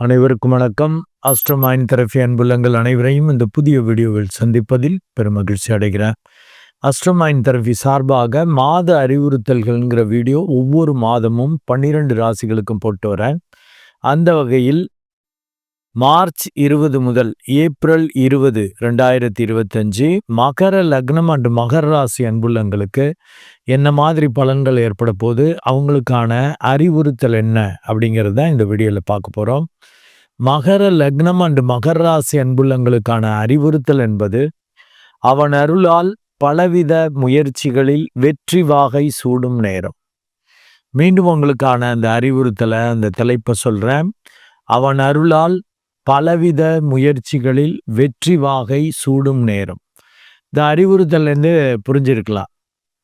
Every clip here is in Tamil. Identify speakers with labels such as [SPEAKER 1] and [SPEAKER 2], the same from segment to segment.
[SPEAKER 1] அனைவருக்கும் வணக்கம். அஸ்ட்ரோமைன் தெரபி அன்புள்ளங்கள் அனைவரையும் இந்த புதிய வீடியோவில் சந்திப்பதில் பெரும் மகிழ்ச்சி அடைகிறேன். அஸ்ட்ரோமைன் தெரபி சார்பாக மாத அறிவுறுத்தல்கள்ங்கிற வீடியோ ஒவ்வொரு மாதமும் பன்னிரண்டு ராசிகளுக்கும் போட்டு வரேன். அந்த வகையில் மார்ச் இருபது முதல் ஏப்ரல் இருபது ரெண்டாயிரத்தி இருபத்தஞ்சு மகர லக்னம் அண்ட் மகர ராசி அன்புள்ளங்களுக்கு என்ன மாதிரி பலன்கள் ஏற்பட போது அவங்களுக்கான அறிவுறுத்தல் என்ன? அப்படிங்கிறத இந்த வீடியோவில் பார்க்க போகிறோம் மகர லக்னம் அண்டு மகர ராசி அன்புள்ளங்களுக்கான அறிவுறுத்தல் என்பது அவன் அருளால் பலவித முயற்சிகளில் வெற்றி வாகை சூடும் நேரம். மீண்டும் உங்களுக்கான அந்த அறிவுறுத்தலை அந்த தலைப்பை சொல்கிறேன் அவன் அருளால் பலவித முயற்சிகளில் வெற்றி வாகை சூடும் நேரம். இந்த அறிவுறுத்தல்லேருந்து புரிஞ்சிருக்கலாம்.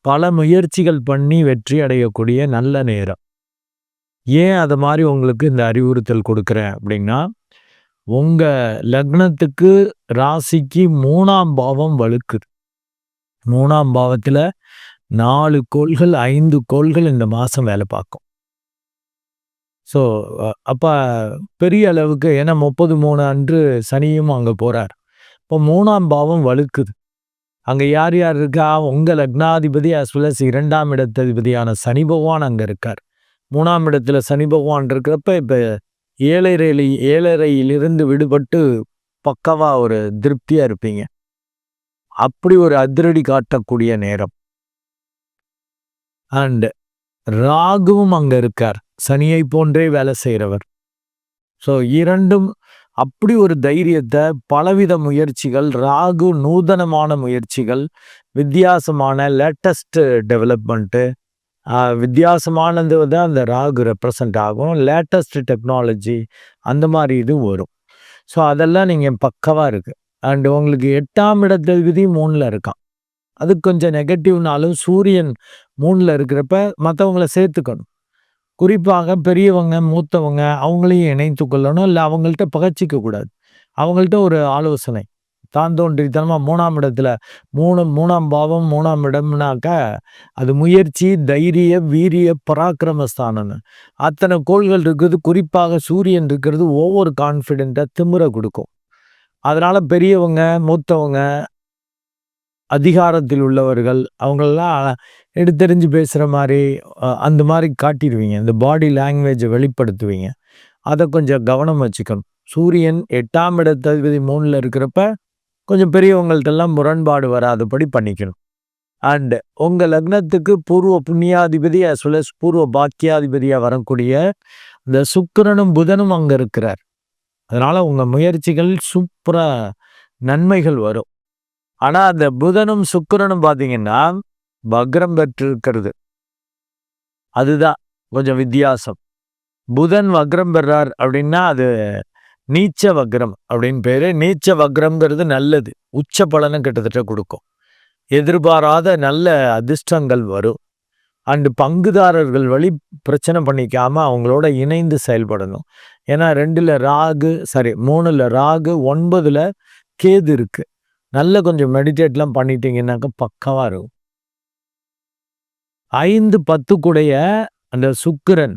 [SPEAKER 1] பல முயற்சிகள் பண்ணி வெற்றி அடையக்கூடிய நல்ல நேரம். ஏன் அதை மாதிரி உங்களுக்கு இந்த அறிவுறுத்தல் கொடுக்குறேன் அப்படின்னா உங்கள் லக்னத்துக்கு ராசிக்கு மூணாம் பாவம் வலுக்குது. மூணாம் பாவத்தில் நாலு கோள்கள் ஐந்து கோள்கள் இந்த மாதம் வேலை பார்க்கும். ஸோ அப்போ பெரிய அளவுக்கு ஏன்னா முப்பது மூணு அன்று சனியும் அங்கே போகிறார் இப்போ மூணாம் பாவம் வலுக்குது. அங்கே யார் யார் இருக்கா? உங்கள் லக்னாதிபதி அஸ் வெல் அஸ் இரண்டாம் இடத்ததிபதியான சனி பகவான் அங்கே இருக்கார். மூணாம் இடத்துல சனி பகவான் இருக்கிறப்ப இப்போ ஏழரை ஏழரையிலிருந்து விடுபட்டு பக்கவாக ஒரு திருப்தியாக இருப்பீங்க. அப்படி ஒரு அதிரடி காட்டக்கூடிய நேரம். அண்டு ராகுவும் அங்கே இருக்கார். சனியை போன்றே வேலை செய்கிறவர் ஸோ இரண்டும் அப்படி ஒரு தைரியத்தை பலவித முயற்சிகள் ராகு நூதனமான முயற்சிகள் வித்தியாசமான லேட்டஸ்ட் டெவலப்மெண்ட்டு வித்தியாசமானது தான் அந்த ராகு ரெப்ரசன்ட் ஆகும். லேட்டஸ்ட் டெக்னாலஜி அந்த மாதிரி இது வரும். ஸோ அதெல்லாம் நீங்கள் பக்கவாக இருக்குது அண்டு உங்களுக்கு எட்டாம் இடத்த விதி மூணில் இருக்கான். அது கொஞ்சம் நெகட்டிவ்னாலும் சூரியன் மூணில் இருக்கிறப்ப மற்றவங்கள சேர்த்துக்கணும். குறிப்பாக பெரியவங்க மூத்தவங்க அவங்களையும் இணைத்து கொள்ளணும். இல்லை அவங்கள்ட்ட பகச்சிக்க கூடாது. அவங்கள்ட்ட ஒரு ஆலோசனை. தான் தோன்றித்தனமாக மூணாம் இடத்துல மூணு மூணாம் பாவம் மூணாம் இடம்னாக்க அது முயற்சி தைரிய வீரிய பராக்கிரமஸ்தானம்னு. அத்தனை கோள்கள் இருக்குது. குறிப்பாக சூரியன் இருக்கிறது ஒவ்வொரு கான்ஃபிடென்ட்டாக திமுறை கொடுக்கும். அதனால் பெரியவங்க மூத்தவங்க அதிகாரத்தில் உள்ளவர்கள் அவங்களெல்லாம் எடுத்தெறிஞ்சு பேசுகிற மாதிரி அந்த மாதிரி காட்டிடுவீங்க. இந்த பாடி லாங்குவேஜை வெளிப்படுத்துவீங்க. அதை கொஞ்சம் கவனம் வச்சுக்கணும். சூரியன் எட்டாம் இடத்ததிபதி மூணில் இருக்கிறப்ப கொஞ்சம் பெரியவங்கள்ட்டெல்லாம் முரண்பாடு வராதபடி பண்ணிக்கணும். அண்டு உங்கள் லக்னத்துக்கு பூர்வ புண்ணியாதிபதி அஸ் வெல் அஸ் பூர்வ பாக்கியாதிபதியாக வரக்கூடிய இந்த சுக்கரனும் புதனும் அங்கே இருக்கிறார். அதனால் உங்கள் முயற்சிகள் சூப்பராக நன்மைகள் வரும். ஆனால் அந்த புதனும் சுக்கரனும் பார்த்தீங்கன்னா வக்ரம் பெற்றிருக்கிறது. அதுதான் கொஞ்சம் வித்தியாசம். புதன் வக்ரம் பெறார் அப்படின்னா அது நீச்ச வக்ரம் அப்படின்னு பேர். நீச்ச வக்ரம்ங்கிறது நல்லது. உச்ச பலனை கிட்டத்தட்ட கொடுக்கும். எதிர்பாராத நல்ல அதிர்ஷ்டங்கள் வரும். அண்டு பங்குதாரர்கள் வழி பிரச்சனை பண்ணிக்காமல் அவங்களோட இணைந்து செயல்படணும். ஏன்னா ரெண்டில் ராகு சரி மூணுல ராகு ஒன்பதில் கேது இருக்கு. நல்ல கொஞ்சம் மெடிடேட்லாம் பண்ணிட்டீங்கன்னாக்க பக்கவாக இருக்கும். ஐந்து பத்து கூடைய அந்த சுக்கிரன்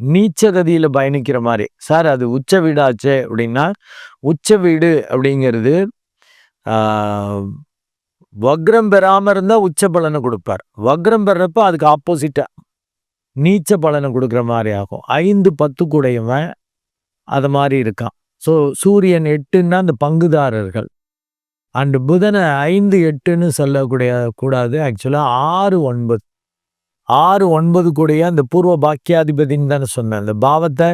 [SPEAKER 1] நீச்ச கதியில் பயணிக்கிற மாதிரி. சார் அது உச்ச வீடாச்சே அப்படின்னா உச்ச வீடு அப்படிங்கிறது வக்ரம் பெறாமல் இருந்தால் உச்ச பலனை கொடுப்பார். வக்ரம் பெறப்ப அதுக்கு ஆப்போசிட்டாக நீச்ச பலனை கொடுக்குற மாதிரி ஆகும். ஐந்து பத்து கூடையவன் அது மாதிரி இருக்கான். ஸோ சூரியன் எட்டுன்னா அந்த பங்குதாரர்கள். அண்டு புதனை ஐந்து எட்டுன்னு சொல்லக்கூடிய கூடாது. ஆக்சுவலாக ஆறு ஒன்பது. ஆறு ஒன்பது கூடிய அந்த பூர்வ பாக்கியாதிபதின்னு தானே சொன்னேன். அந்த பாவத்தை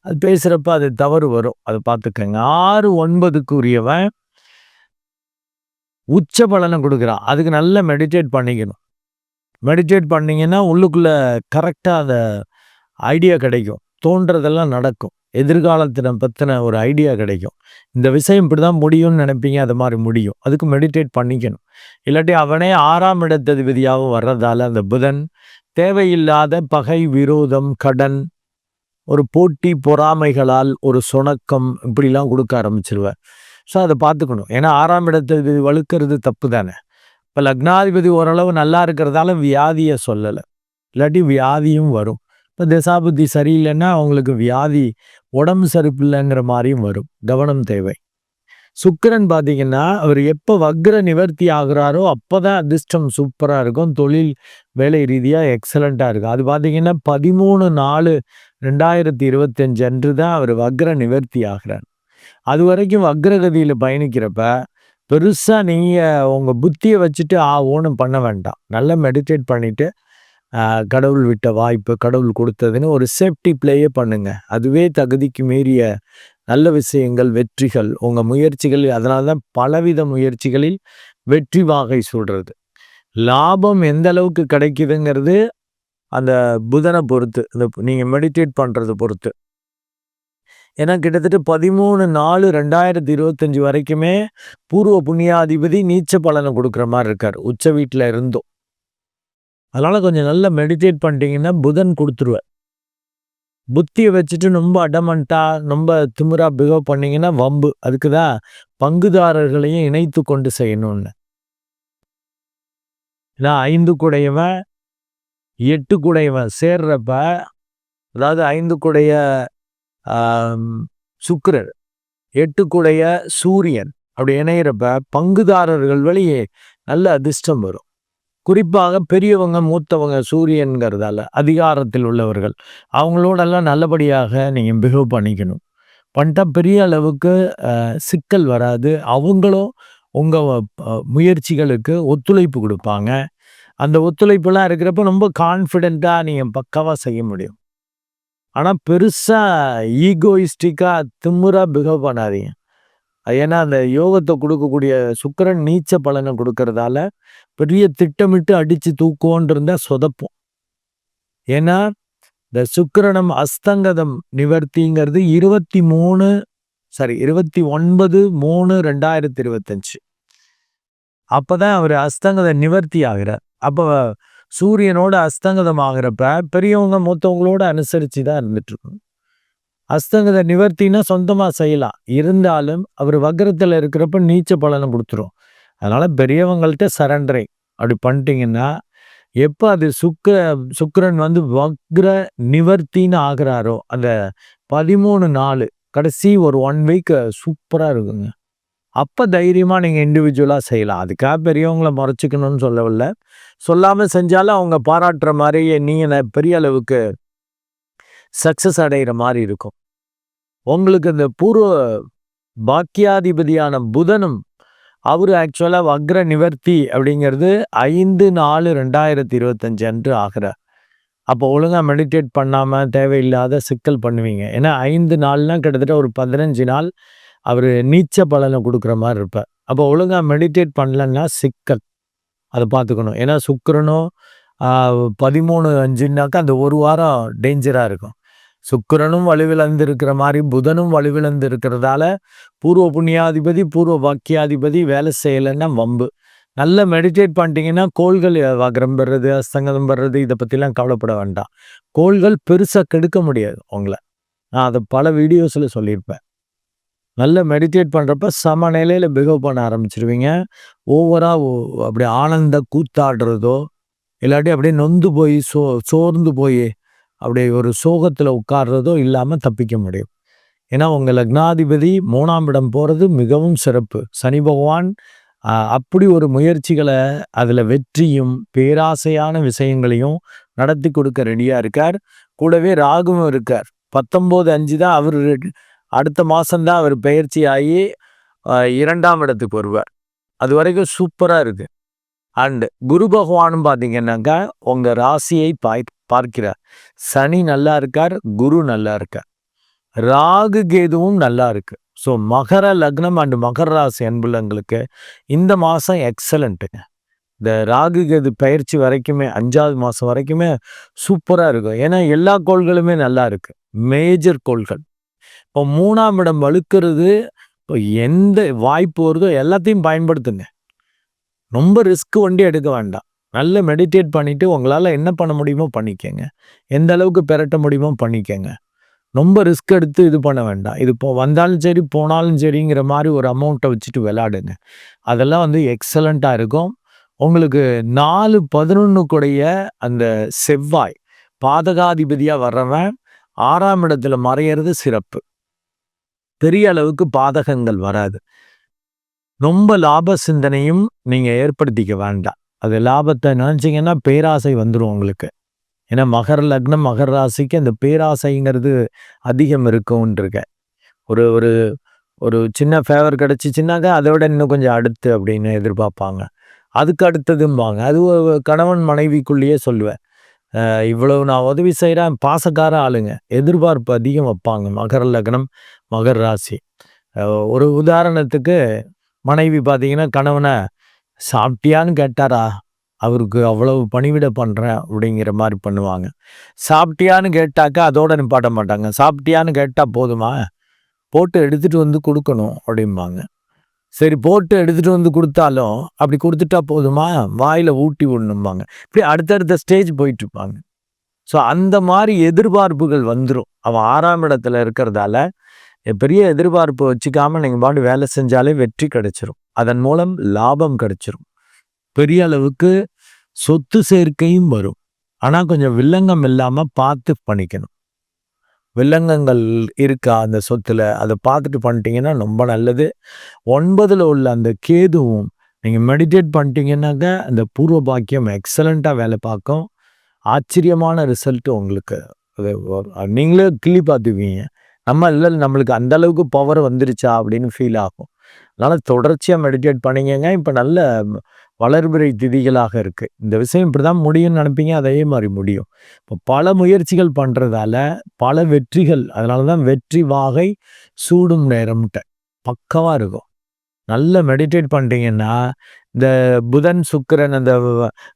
[SPEAKER 1] அது பேசுகிறப்ப அது தவறு வரும். அதை பார்த்துக்கங்க. ஆறு ஒன்பதுக்குரியவன் உச்ச பலனை கொடுக்குறான். அதுக்கு நல்லா மெடிடேட் பண்ணிக்கணும். மெடிடேட் பண்ணிங்கன்னா உள்ளுக்குள்ளே கரெக்டாக அந்த ஐடியா கிடைக்கும். தோன்றதெல்லாம் நடக்கும். எதிர்காலத்தின பற்றின ஒரு ஐடியா கிடைக்கும். இந்த விஷயம் இப்படி தான் முடியும்னு நினைப்பீங்க அது மாதிரி முடியும். அதுக்கு மெடிடேட் பண்ணிக்கணும். இல்லாட்டி அவனே ஆறாம் இடத்ததிபதியாகவும் வர்றதால அந்த புதன் தேவையில்லாத பகை விரோதம் கடன் ஒரு போட்டி பொறாமைகளால் ஒரு சுணக்கம் இப்படிலாம் கொடுக்க ஆரம்பிச்சிருவேன் ஸோ அதை பார்த்துக்கணும். ஏன்னா ஆறாம் இடத்ததிபதி வலுக்கிறது தப்பு தானே. இப்போ லக்னாதிபதி ஓரளவு நல்லா இருக்கிறதால வியாதியை சொல்லலை. இல்லாட்டி வியாதியும் வரும். இப்போ திசாபுத்தி சரியில்லைன்னா அவங்களுக்கு வியாதி உடம்பு சரிப்பில்லைங்கிற மாதிரியும் வரும். கவனம் தேவை. சுக்கரன் பார்த்தீங்கன்னா அவர் எப்போ வக்ர நிவர்த்தி ஆகுறாரோ அப்போ தான் அதிர்ஷ்டம் சூப்பராக இருக்கும். தொழில் வேலை ரீதியாக எக்ஸலண்ட்டாக இருக்கும். அது பார்த்தீங்கன்னா பதிமூணு நாலு ரெண்டாயிரத்தி இருபத்தஞ்சு அன்று தான் அவர் வக்ர நிவர்த்தி ஆகிறார். அது வரைக்கும் வக்ரகதியில் பயணிக்கிறப்ப பெருசாக நீங்கள் உங்கள் புத்தியை வச்சுட்டு ஆ ஓனும் பண்ண வேண்டாம். நல்லா மெடிடேட் பண்ணிவிட்டு கடவுள் விட்ட வாய்ப்பு கடவுள் கொடுத்ததுன்னு ஒரு சேஃப்டி பிளேயே பண்ணுங்க. அதுவே தகுதிக்கு மீறிய நல்ல விஷயங்கள் வெற்றிகள். உங்கள் முயற்சிகள் அதனால தான் பலவித முயற்சிகளில் வெற்றி வாகை சொல்கிறது லாபம் எந்த அளவுக்கு கிடைக்குதுங்கிறது அந்த புதனை பொறுத்து இந்த நீங்கள் மெடிடேட் பண்ணுறது பொறுத்து. ஏன்னா கிட்டத்தட்ட பதிமூணு நாலு ரெண்டாயிரத்தி இருபத்தஞ்சி வரைக்குமே பூர்வ புண்ணியாதிபதி நீச்ச பலனை கொடுக்குற மாதிரி இருக்கார். உச்ச வீட்டில் இருந்தும். அதனால் கொஞ்சம் நல்லா மெடிடேட் பண்ணிட்டீங்கன்னா புதன் கொடுத்துருவார். புத்தியை வச்சுட்டு ரொம்ப அடமண்ட்டாக ரொம்ப திமுறாக பிகவ் பண்ணிங்கன்னா வம்பு. அதுக்கு தான் பங்குதாரர்களையும் இணைத்து கொண்டு செய்யணும்னு. ஏன்னா ஐந்து குடையவன் எட்டு குடையவன் சேர்றப்ப அதாவது ஐந்து குடைய சுக்கரர் எட்டு குடைய சூரியன் அப்படி இணையிறப்ப பங்குதாரர்கள் வழியே நல்ல அதிர்ஷ்டம் வரும். குறிப்பாக பெரியவங்க மூத்தவங்க சூரியன்கிறதால அதிகாரத்தில் உள்ளவர்கள் அவங்களோடெல்லாம் நல்லபடியாக நீங்கள் பிஹேவ் பண்ணிக்கணும். பண்ணிட்டா பெரிய அளவுக்கு சிக்கல் வராது. அவங்களும் உங்கள் முயற்சிகளுக்கு ஒத்துழைப்பு கொடுப்பாங்க. அந்த ஒத்துழைப்புலாம் இருக்கிறப்ப ரொம்ப கான்ஃபிடெண்ட்டாக நீங்கள் பக்காவாக செய்ய முடியும். ஆனால் பெருசாக ஈகோயிஸ்டிக்காக திமுறாக பிஹேவ் பண்ணாதீங்க. ஏன்னா அந்த யோகத்தை கொடுக்கக்கூடிய சுக்கரன் நீச்ச பலனை கொடுக்கறதால பெரிய திட்டமிட்டு அடித்து தூக்குவோன் இருந்தால் சொதப்போம். ஏன்னா இந்த சுக்கரனம் அஸ்தங்கதம் நிவர்த்திங்கிறது இருபத்தி மூணு சாரி இருபத்தி ஒன்பது மூணு ரெண்டாயிரத்தி இருபத்தஞ்சு அப்போதான் அவர் அஸ்தங்கத நிவர்த்தி ஆகிறார். அப்போ சூரியனோட அஸ்தங்கதம் ஆகிறப்ப பெரியவங்க மூத்தவங்களோட அனுசரித்து தான் இருந்துட்டுருக்கணும் இருக்கணும் அஸ்தங்கத நிவர்த்தினா சொந்தமாக செய்யலாம். இருந்தாலும் அவர் வக்கரத்தில் இருக்கிறப்ப நீச்ச பலனை கொடுத்துரும். அதனால் பெரியவங்கள்ட்ட சரண்டரை அப்படி பண்ணிட்டீங்கன்னா எப்போ அது சுக்கர சுக்கரன் வந்து வக்ர நிவர்த்தின்னு ஆகிறாரோ அந்த பதிமூணு நாள் கடைசி ஒரு ஒன் வீக் சூப்பராக இருக்குங்க. அப்போ தைரியமாக நீங்கள் இண்டிவிஜுவலாக செய்யலாம். அதுக்காக பெரியவங்கள முறைச்சிக்கணும்னு சொல்லவில்லை. சொல்லாமல் செஞ்சாலும் அவங்க பாராட்டுற மாதிரி நீங்கள் பெரிய அளவுக்கு சக்ஸஸ் அடைகிற மாதிரி இருக்கும். உங்களுக்கு இந்த பூர்வ பாக்கியாதிபதியான புதனும் அவர் ஆக்சுவலாக வக்ர நிவர்த்தி அப்படிங்கிறது ஐந்து நாலு ரெண்டாயிரத்தி இருபத்தஞ்சு அன்று ஆகிறார். அப்போ ஒழுங்காக மெடிடேட் பண்ணாமல் தேவையில்லாத சிக்கல் பண்ணுவீங்க. ஏன்னா ஐந்து நாள்னால் கிட்டத்தட்ட ஒரு பதினஞ்சு நாள் அவர் நீச்ச பலனை கொடுக்குற மாதிரி இருப்பார். அப்போ ஒழுங்காக மெடிடேட் பண்ணலன்னா சிக்கல். அதை பார்த்துக்கணும். ஏன்னா சுக்கரனும் பதிமூணு அஞ்சுனாக்கா அந்த ஒரு வாரம் டேஞ்சராக இருக்கும். சுக்கரனும் வலுவிழந்து இருக்கிற மாதிரி புதனும் வலுவிழந்து இருக்கிறதால பூர்வ புண்ணியாதிபதி பூர்வ வாக்கியாதிபதி வேலை செய்யலைன்னா வம்பு. நல்லா மெடிடேட் பண்ணிட்டீங்கன்னா கோள்கள் வகரம் பெறது அஸ்தங்கம் பெறது இதை பற்றிலாம் கவலைப்பட வேண்டாம். கோள்கள் பெருசாக கெடுக்க முடியாது உங்களை. நான் அதை பல வீடியோஸில் சொல்லியிருப்பேன். நல்ல மெடிடேட் பண்ணுறப்ப சம நிலையில் பிஹேவ் பண்ண ஆரம்பிச்சிருவீங்க. ஓவராக அப்படி ஆனந்த கூத்தாடுறதோ இல்லாட்டி அப்படியே நொந்து போய் சோ சோர்ந்து போய் அப்படியே ஒரு சோகத்தில் உட்கார்றதோ இல்லாமல் தப்பிக்க முடியும். ஏன்னா உங்கள் லக்னாதிபதி மூணாம் இடம் போகிறது மிகவும் சிறப்பு. சனி பகவான் அப்படி ஒரு முயற்சிகளை அதில் வெற்றியும் பேராசையான விஷயங்களையும் நடத்தி கொடுக்க ரெடியாக இருக்கார். கூடவே ராகுவும் இருக்கார். பத்தொம்போது அஞ்சு தான் அவர் அடுத்த மாதம்தான் அவர் பயிற்சி ஆகி இரண்டாம் இடத்துக்கு வருவார். அது வரைக்கும் சூப்பராக இருக்குது அண்டு குரு பகவானும் பார்த்தீங்கன்னாக்கா உங்கள் ராசியை பாய் பார்க்கிறார். சனி நல்லா இருக்கார் குரு நல்லா இருக்கார். ராகு கேதுவும் நல்லா இருக்கு. ஸோ மகர லக்னம் அண்டு மகர ராசி அன்புள்ளங்களுக்கு இந்த மாதம் எக்ஸலண்ட்டுங்க இந்த ராகு கேது பயிற்சி வரைக்குமே அஞ்சாவது மாதம் வரைக்குமே சூப்பராக இருக்கும். ஏன்னா எல்லா கோள்களுமே நல்லா இருக்கு. மேஜர் கோள்கள். இப்போ மூணாம் இடம் வலுக்கிறது இப்போ எந்த வாய்ப்பு வருதோ எல்லாத்தையும் பயன்படுத்துங்க. ரொம்ப ரிஸ்க் வண்டி எடுக்க வேண்டாம். நல்ல மெடிடேட் பண்ணிவிட்டு உங்களால் என்ன பண்ண முடியுமோ பண்ணிக்கங்க. எந்த அளவுக்கு பெரட்ட முடியுமோ பண்ணிக்கங்க. ரொம்ப ரிஸ்க் எடுத்து இது பண்ண வேண்டாம். இது இப்போ வந்தாலும் சரி போனாலும் சரிங்கிற மாதிரி ஒரு அமௌண்ட்டை வச்சுட்டு விளாடுங்க அதெல்லாம் வந்து எக்ஸலண்ட்டாக இருக்கும். உங்களுக்கு நாலு பதினொன்று கூடைய அந்த செவ்வாய் பாதகாதிபதியாக வர்றவன் ஆறாம் இடத்துல மறையிறது சிறப்பு. பெரிய அளவுக்கு பாதகங்கள் வராது. ரொம்ப லாப சிந்தனையும் நீங்கள் ஏற்படுத்திக்க வேண்டாம். அது லாபத்தை நினச்சிங்கன்னா பேராசை வந்துடும் உங்களுக்கு. ஏன்னா மகர லக்னம் மகர ராசிக்கு அந்த பேராசைங்கிறது அதிகம் இருக்கும்ன்றிருக்க ஒரு ஒரு ஒரு சின்ன ஃபேவர் கிடச்சிச்சின்னாக்கா அதை விட இன்னும் கொஞ்சம் அடுத்து அப்படின்னு எதிர்பார்ப்பாங்க. அதுக்கு அடுத்ததும்பாங்க. அது கணவன் மனைவிக்குள்ளேயே சொல்லுவேன். இவ்வளவு நான் உதவி செய்கிறேன் பாசக்கார ஆளுங்க. எதிர்பார்ப்பு அதிகம் வைப்பாங்க. மகர லக்னம் மகர ராசி. ஒரு உதாரணத்துக்கு மனைவி பார்த்தீங்கன்னா கணவனை சாப்பிட்டியான்னு கேட்டாரா? அவருக்கு அவ்வளவு பணிவிட பண்ணுறேன் அப்படிங்கிற மாதிரி பண்ணுவாங்க. சாப்பிட்டியான்னு கேட்டாக்கா அதோட நிப்பாட்ட மாட்டாங்க. சாப்பிட்டியான்னு கேட்டால் போதுமா? போட்டு எடுத்துகிட்டு வந்து கொடுக்கணும் அப்படிம்பாங்க. சரி போட்டு எடுத்துகிட்டு வந்து கொடுத்தாலும் அப்படி கொடுத்துட்டா போதுமா? வாயில் ஊட்டி விடணும்பாங்க. இப்படி அடுத்தடுத்த ஸ்டேஜ் போயிட்டுருப்பாங்க. ஸோ அந்த மாதிரி எதிர்பார்ப்புகள் வந்துடும் அவன் ஆறாம் இடத்துல இருக்கிறதால பெரிய எதிர்பார்ப்பு வச்சுக்காமல் நீங்கள் பாட்டு வேலை செஞ்சாலே வெற்றி கிடைச்சிரும். அதன் மூலம் லாபம் கிடைச்சிரும். பெரிய அளவுக்கு சொத்து சேர்க்கையும் வரும். ஆனால் கொஞ்சம் வில்லங்கம் இல்லாமல் பார்த்து பண்ணிக்கணும். வில்லங்கங்கள் இருக்கா அந்த சொத்துல? அதை பார்த்துட்டு பண்ணிட்டீங்கன்னா ரொம்ப நல்லது. ஒன்பதில் உள்ள அந்த கேதுவும் நீங்கள் மெடிடேட் பண்ணிட்டீங்கன்னாக்க அந்த பூர்வ பாக்கியம் எக்ஸலண்ட்டாக வேலை பார்க்கும். ஆச்சரியமான ரிசல்ட்டு உங்களுக்கு. நீங்களே கிள்ளி பார்த்துக்குவீங்க நம்ம இல்லை நம்மளுக்கு அந்த அளவுக்கு பவர் வந்துருச்சா அப்படின்னு ஃபீல் ஆகும். அதனால் தொடர்ச்சியாக மெடிடேட் பண்ணிங்க இப்போ நல்ல வளர்பிறை திதிகளாக இருக்குது இந்த விஷயம் இப்படி தான் முடியும்னு நினைப்பீங்க அதே மாதிரி முடியும். இப்போ பல முயற்சிகள் பண்ணுறதால பல வெற்றிகள் அதனால தான் வெற்றி வாகை சூடும் நேரம்ட்ட பக்கவாக இருக்கும். நல்ல மெடிடேட் பண்ணிட்டீங்கன்னா இந்த புதன் சுக்கரன் அந்த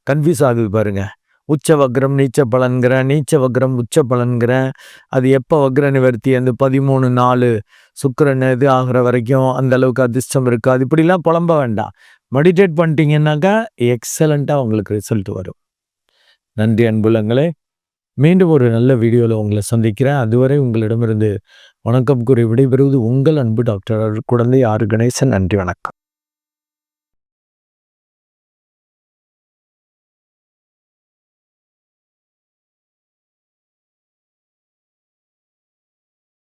[SPEAKER 1] கன்ஃபியூஸ் ஆகுது பாருங்கள் உச்ச வக்ரம் நீச்ச பலன்கிற நீச்ச வக்ரம் உச்ச பலன்கிற அது எப்போ வக்ர நிவர்த்தி? அந்த பதிமூணு நாலு சுக்கரன் இது ஆகிற வரைக்கும் அந்த அளவுக்கு அதிர்ஷ்டம் இருக்காது இப்படிலாம் புலம்ப வேண்டாம். மெடிடேட் பண்ணிட்டீங்கன்னாக்கா எக்ஸலண்ட்டாக உங்களுக்கு ரிசல்ட் வரும். நன்றி அன்புலங்களே மீண்டும் ஒரு நல்ல வீடியோவில் உங்களை சந்திக்கிறேன். அதுவரை உங்களிடமிருந்து வணக்கம் கூறி விடைபெறுவது உங்கள் அன்பு டாக்டர் குழந்தை ஆறு கணேசன். நன்றி வணக்கம்.